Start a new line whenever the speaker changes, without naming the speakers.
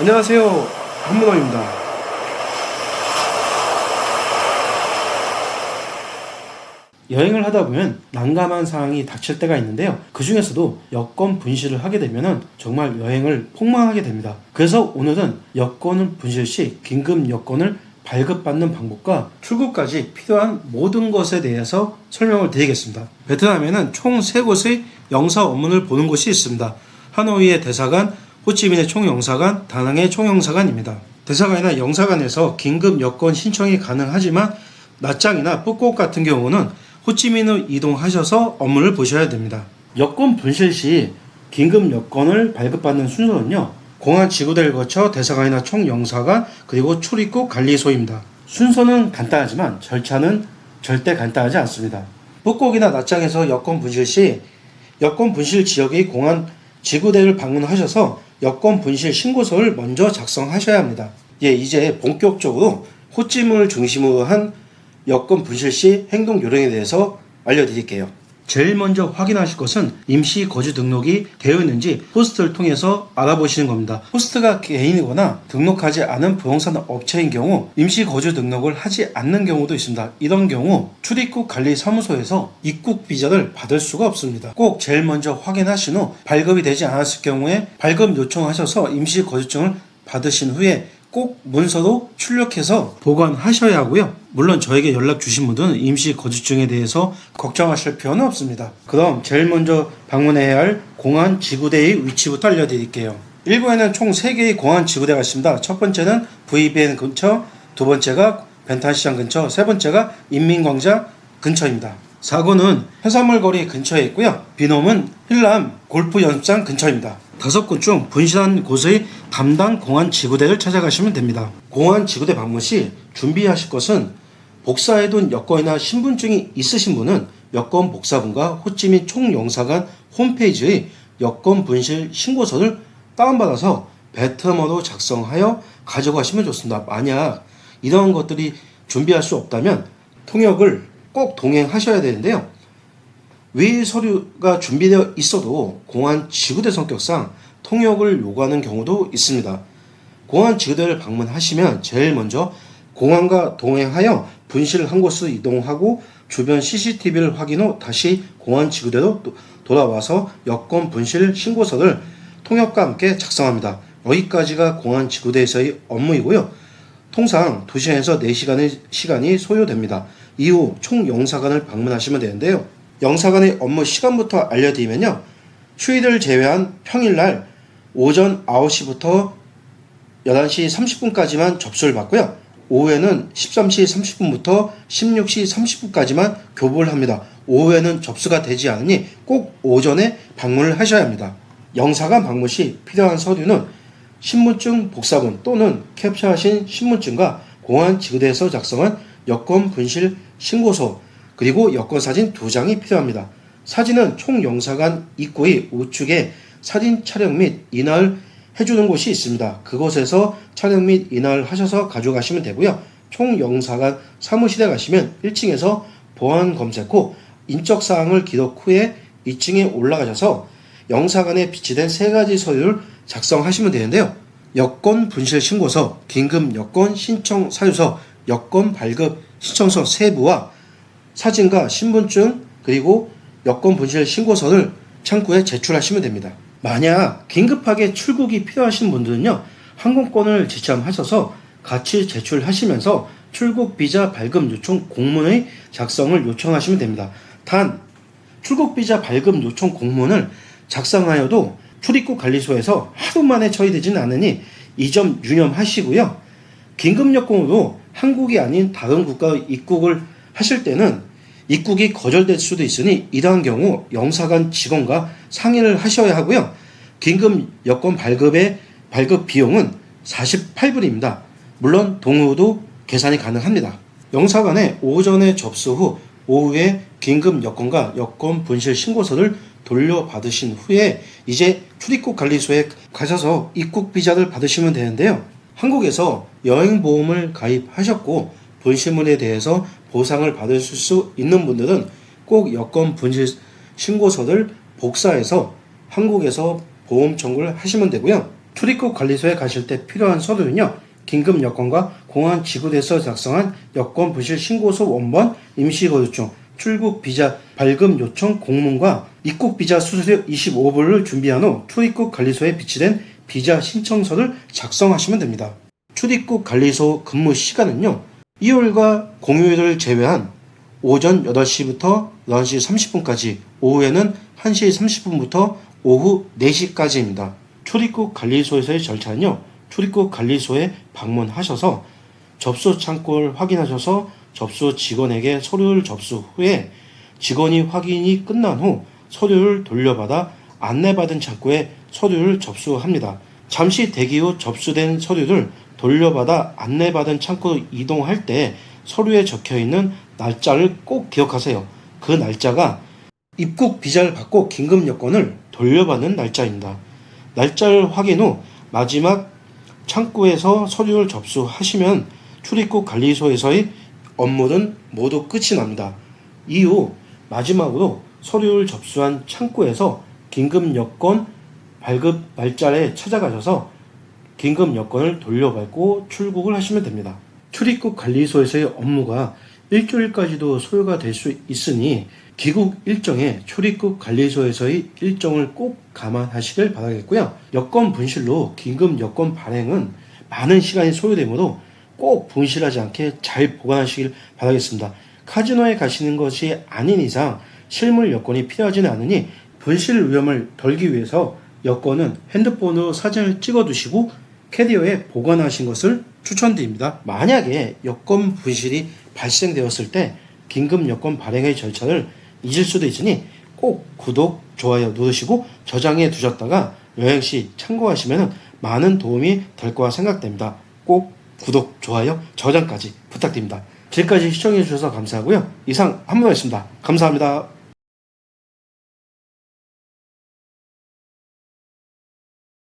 안녕하세요. 한문호입니다. 여행을 하다 보면 난감한 상황이 닥칠 때가 있는데요. 그 중에서도 여권 분실을 하게 되면 정말 여행을 폭망하게 됩니다. 그래서 오늘은 여권을 분실 시 긴급 여권을 발급받는 방법과 출국까지 필요한 모든 것에 대해서 설명을 드리겠습니다. 베트남에는 총 3곳의 영사 업무를 보는 곳이 있습니다. 하노이의 대사관, 호치민의 총영사관, 다낭의 총영사관입니다. 대사관이나 영사관에서 긴급 여권 신청이 가능하지만 낮장이나 뿌꼬 같은 경우는 호치민으로 이동하셔서 업무를 보셔야 됩니다. 여권 분실 시 긴급 여권을 발급받는 순서는요. 공안 지구대를 거쳐 대사관이나 총영사관 그리고 출입국 관리소입니다. 순서는 간단하지만 절차는 절대 간단하지 않습니다. 북곡이나 낮장에서 여권 분실 시 여권 분실 지역의 공안 지구대를 방문하셔서 여권 분실 신고서를 먼저 작성하셔야 합니다. 예, 이제 본격적으로 호찌문을 중심으로 한 여권 분실 시 행동 요령에 대해서 알려드릴게요. 제일 먼저 확인하실 것은 임시 거주 등록이 되어 있는지 호스트를 통해서 알아보시는 겁니다. 호스트가 개인이거나 등록하지 않은 부동산 업체인 경우 임시 거주 등록을 하지 않는 경우도 있습니다. 이런 경우 출입국 관리 사무소에서 입국 비자를 받을 수가 없습니다. 꼭 제일 먼저 확인하신 후 발급이 되지 않았을 경우에 발급 요청하셔서 임시 거주증을 받으신 후에 꼭 문서로 출력해서 보관하셔야 하고요. 물론 저에게 연락 주신 분들은 임시 거주증에 대해서 걱정하실 필요는 없습니다. 그럼 제일 먼저 방문해야 할 공안 지구대의 위치부터 알려드릴게요. 일본에는 총 3개의 공안 지구대가 있습니다. 첫 번째는 VBN 근처, 두 번째가 벤탄시장 근처, 세 번째가 인민광장 근처입니다. 4구는 해산물 거리 근처에 있고요. 비놈은 힐람 골프 연습장 근처입니다. 다섯 곳 중 분실한 곳의 담당 공안 지구대를 찾아가시면 됩니다. 공안 지구대 방문 시 준비하실 것은 복사해둔 여권이나 신분증이 있으신 분은 여권 복사본과 호찌민 총영사관 홈페이지의 여권 분실 신고서를 다운받아서 베트남어로 작성하여 가져가시면 좋습니다. 만약 이런 것들이 준비할 수 없다면 통역을 꼭 동행하셔야 되는데요. 외 서류가 준비되어 있어도 공안 지구대 성격상 통역을 요구하는 경우도 있습니다. 공안 지구대를 방문하시면 제일 먼저 공안과 동행하여 분실을 한 곳으로 이동하고 주변 CCTV를 확인 후 다시 공안 지구대로 또 돌아와서 여권 분실 신고서를 통역과 함께 작성합니다. 여기까지가 공안 지구대에서의 업무이고요. 통상 2시간에서 4시간의 시간이 소요됩니다. 이후 총 영사관을 방문하시면 되는데요. 영사관의 업무 시간부터 알려드리면요. 휴일을 제외한 평일날 오전 9시부터 11시 30분까지만 접수를 받고요. 오후에는 13시 30분부터 16시 30분까지만 교부를 합니다. 오후에는 접수가 되지 않으니 꼭 오전에 방문을 하셔야 합니다. 영사관 방문 시 필요한 서류는 신분증 복사본 또는 캡처하신 신분증과 공안 지구대에서 작성한 여권 분실 신고서 그리고 여권 사진 두 장이 필요합니다. 사진은 총 영사관 입구의 우측에 사진 촬영 및 인화를 해주는 곳이 있습니다. 그곳에서 촬영 및 인화를 하셔서 가져가시면 되고요. 총 영사관 사무실에 가시면 1층에서 보안 검색 후 인적 사항을 기록 후에 2층에 올라가셔서 영사관에 비치된 세 가지 서류를 작성하시면 되는데요. 여권 분실 신고서, 긴급 여권 신청 사유서, 여권 발급 신청서 세부와 사진과 신분증 그리고 여권 분실 신고서를 창구에 제출하시면 됩니다. 만약 긴급하게 출국이 필요하신 분들은요, 항공권을 지참하셔서 같이 제출하시면서 출국 비자 발급 요청 공문의 작성을 요청하시면 됩니다. 단, 출국 비자 발급 요청 공문을 작성하여도 출입국 관리소에서 하루 만에 처리되지는 않으니 이 점 유념하시고요. 긴급 여권으로 한국이 아닌 다른 국가 입국을 하실 때는 입국이 거절될 수도 있으니 이러한 경우 영사관 직원과 상의를 하셔야 하고요. 긴급 여권 발급의 발급 비용은 48불입니다. 물론 동호도 계산이 가능합니다. 영사관에 오전에 접수 후 오후에 긴급 여권과 여권 분실 신고서를 돌려받으신 후에 이제 출입국 관리소에 가셔서 입국 비자를 받으시면 되는데요. 한국에서 여행보험을 가입하셨고 분실물에 대해서 보상을 받을 수 있는 분들은 꼭 여권 분실 신고서를 복사해서 한국에서 보험 청구를 하시면 되고요. 출입국 관리소에 가실 때 필요한 서류는요. 긴급 여권과 공안 지구대에서 작성한 여권 부실 신고서 원본, 임시거주증, 출국 비자 발급 요청 공문과 입국 비자 수수료 25불을 준비한 후 출입국 관리소에 비치된 비자 신청서를 작성하시면 됩니다. 출입국 관리소 근무 시간은요. 일요일과 공휴일을 제외한 오전 8시부터 11시 30분까지, 오후에는 1시 30분부터 오후 4시까지입니다. 출입국 관리소에서의 절차는요. 출입국 관리소에 방문하셔서 접수 창구를 확인하셔서 접수 직원에게 서류를 접수 후에 직원이 확인이 끝난 후 서류를 돌려받아 안내받은 창구에 서류를 접수합니다. 잠시 대기 후 접수된 서류를 돌려받아 안내받은 창구로 이동할 때 서류에 적혀 있는 날짜를 꼭 기억하세요. 그 날짜가 입국 비자를 받고 긴급 여권을 돌려받는 날짜입니다. 날짜를 확인 후 마지막 창구에서 서류를 접수하시면 출입국 관리소에서의 업무는 모두 끝이 납니다. 이후 마지막으로 서류를 접수한 창구에서 긴급 여권 발급 날짜에 찾아가셔서 긴급 여권을 돌려받고 출국을 하시면 됩니다. 출입국 관리소에서의 업무가 일주일까지도 소요가 될 수 있으니 귀국 일정에 출입국 관리소에서의 일정을 꼭 감안하시길 바라겠고요. 여권 분실로 긴급 여권 발행은 많은 시간이 소요되므로 꼭 분실하지 않게 잘 보관하시길 바라겠습니다. 카지노에 가시는 것이 아닌 이상 실물 여권이 필요하지는 않으니 분실 위험을 덜기 위해서 여권은 핸드폰으로 사진을 찍어 두시고 캐리어에 보관하신 것을 추천드립니다. 만약에 여권 분실이 발생되었을 때 긴급 여권 발행의 절차를 잊을 수도 있으니 꼭 구독, 좋아요 누르시고 저장해 두셨다가 여행 시 참고하시면 많은 도움이 될 거라 생각됩니다. 꼭 구독, 좋아요, 저장까지 부탁드립니다. 지금까지 시청해 주셔서 감사하고요. 이상 한문호였습니다. 감사합니다.